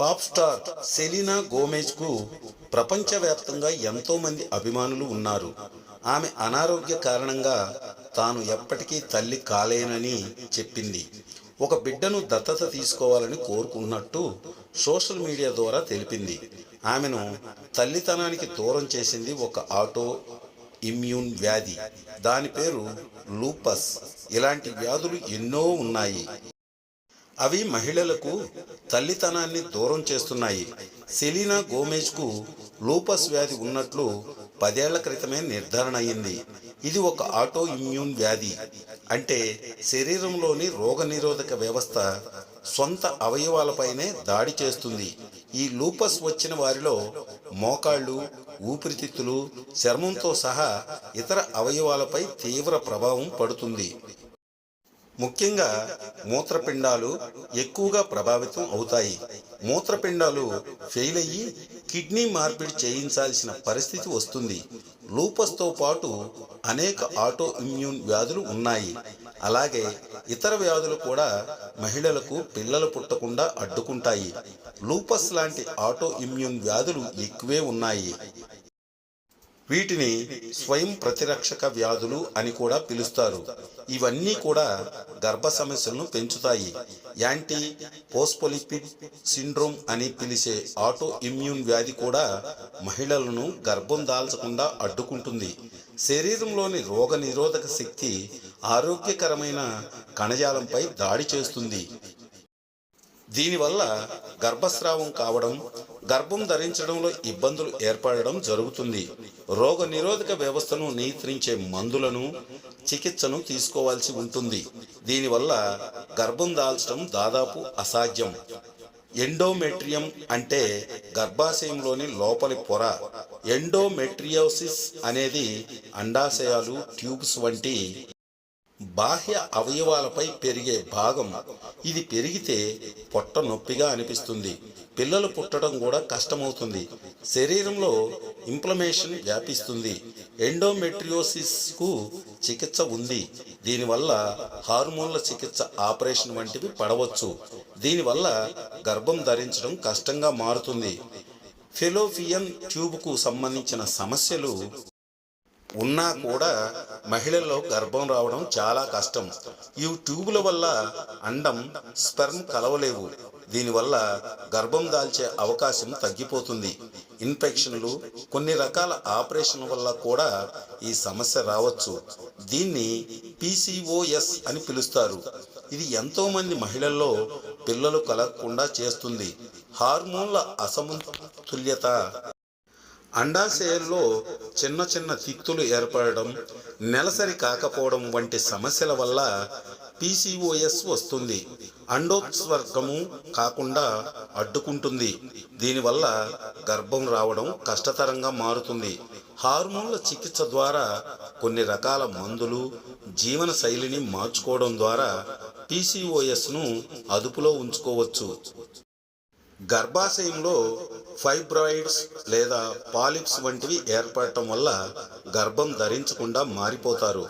Pop star Selena గోమెజ్కు ప్రపంచవ్యాప్తంగా ఎంతో మంది అభిమానులు ఉన్నారు. ఆమె అనారోగ్య కారణంగా తాను ఎప్పటికీ తల్లి కాలేనని చెప్పింది. ఒక బిడ్డను దత్తత తీసుకోవాలని కోరుకున్నట్టు సోషల్ మీడియా ద్వారా తెలిపింది. ఆమెను తల్లితనానికి దూరం చేసింది ఒక ఆటో ఇమ్యూన్ వ్యాధి. దాని పేరు లూపస్. ఇలాంటి వ్యాధులు ఎన్నో ఉన్నాయి. అవి మహిళలకు తల్లితనాన్ని దూరం చేస్తున్నాయి. సెలీనా గోమేజ్కు లూపస్ వ్యాధి ఉన్నట్లు పదేళ్ళ క్రితమే నిర్ధారణ అయింది. ఇది ఒక ఆటో ఇమ్యూన్ వ్యాధి. అంటే శరీరంలోని రోగనిరోధక వ్యవస్థ సొంత అవయవాలపైనే దాడి చేస్తుంది. ఈ లూపస్ వచ్చిన వారిలో మోకాళ్ళు ఊపిరితిత్తులు చర్మంతో సహా ఇతర అవయవాలపై తీవ్ర ప్రభావం పడుతుంది. ముఖ్యంగా మూత్రపిండాలు ఎక్కువగా ప్రభావితం అవుతాయి. మూత్రపిండాలు ఫెయిల్ అయ్యి కిడ్నీ మార్పిడి చేయించాల్సిన పరిస్థితి వస్తుంది. లూపస్తో పాటు అనేక ఆటో ఇమ్యూన్ వ్యాధులు ఉన్నాయి. అలాగే ఇతర వ్యాధులు కూడా మహిళలకు పిల్లలు పుట్టకుండా అడ్డుకుంటాయి. లూపస్ లాంటి ఆటో ఇమ్యూన్ వ్యాధులు ఎక్కువే ఉన్నాయి. వీటిని స్వయం ప్రతిరక్షక వ్యాధులు అని కూడా పిలుస్తారు. ఇవన్నీ కూడా గర్భ సమస్యలను పెంచుతాయి. యాంటీ పోస్పోలిపిడ్ సిండ్రోమ్ అని పిలిచే ఆటో ఇమ్యూన్ వ్యాధి కూడా మహిళలను గర్భం దాల్చకుండా అడ్డుకుంటుంది. శరీరంలోని రోగ నిరోధక శక్తి ఆరోగ్యకరమైన కణజాలంపై దాడి చేస్తుంది. దీనివల్ల గర్భస్రావం కావడం గర్భం ధరించడంలో ఇబ్బందులు ఏర్పడడం జరుగుతుంది. రోగ నిరోధక వ్యవస్థను నియంత్రించే మందులను చికిత్సను తీసుకోవాల్సి ఉంటుంది. దీనివల్ల గర్భం దాల్చడం దాదాపు అసాధ్యం. ఎండోమెట్రియం అంటే గర్భాశయంలోని లోపలి పొర. ఎండోమెట్రియోసిస్ అనేది అండాశయాలు ట్యూబ్స్ వంటి బాహ్య అవయవాలపై పెరిగే భాగం. ఇది పెరిగితే పొట్ట నొప్పిగా అనిపిస్తుంది. పిల్లలు పుట్టడం కూడా కష్టమవుతుంది. శరీరంలో ఇంప్లమేషన్ వ్యాపిస్తుంది. ఎండోమెట్రియోసిస్కు చికిత్స ఉంది. దీనివల్ల హార్మోన్ల చికిత్స ఆపరేషన్ వంటివి పడవచ్చు. దీనివల్ల గర్భం ధరించడం కష్టంగా మారుతుంది. ఫెలోఫియన్ ట్యూబ్కు సంబంధించిన సమస్యలు ఉన్నా కూడా మహిళల్లో గర్భం రావడం చాలా కష్టం. ఈ ట్యూబుల వల్ల అండం స్పెర్మ్ కలవలేవు. దీనివల్ల గర్భం దాల్చే అవకాశం తగ్గిపోతుంది. ఇన్ఫెక్షన్లు కొన్ని రకాల ఆపరేషన్ వల్ల కూడా ఈ సమస్య రావచ్చు. దీన్ని పీసీఓఎస్ అని పిలుస్తారు. ఇది ఎంతోమంది మహిళల్లో పిల్లలు కలగకుండా చేస్తుంది. హార్మోన్ల అసమతుల్యత అండాశయంలో చిన్న చిన్న తిత్తులు ఏర్పడడం నెలసరి కాకపోవడం వంటి సమస్యల వల్ల పీసీఓఎస్ వస్తుంది. అండోత్స్వర్గము కాకుండా అడ్డుకుంటుంది. దీనివల్ల గర్భం రావడం కష్టతరంగా మారుతుంది. హార్మోన్ల చికిత్స ద్వారా కొన్ని రకాల మందులు జీవన శైలిని మార్చుకోవడం ద్వారా పీసీఓఎస్ను అదుపులో ఉంచుకోవచ్చు. గర్భాశయంలో ఫైబ్రాయిడ్స్ లేదా పాలిప్స్ వంటివి ఏర్పడటం వల్ల గర్భం ధరించకుండా మారిపోతారు.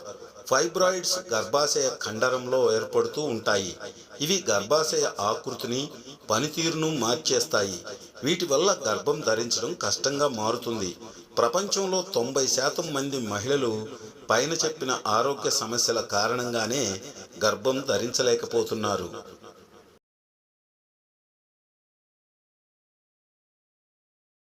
ఫైబ్రాయిడ్స్ గర్భాశయ కండరంలో ఏర్పడుతూ ఉంటాయి. ఇవి గర్భాశయ ఆకృతిని పనితీరును మార్చేస్తాయి. వీటి వల్ల గర్భం ధరించడం కష్టంగా మారుతుంది. ప్రపంచంలో తొంభై శాతం మంది మహిళలు పైన చెప్పిన ఆరోగ్య సమస్యల కారణంగానే గర్భం ధరించలేకపోతున్నారు.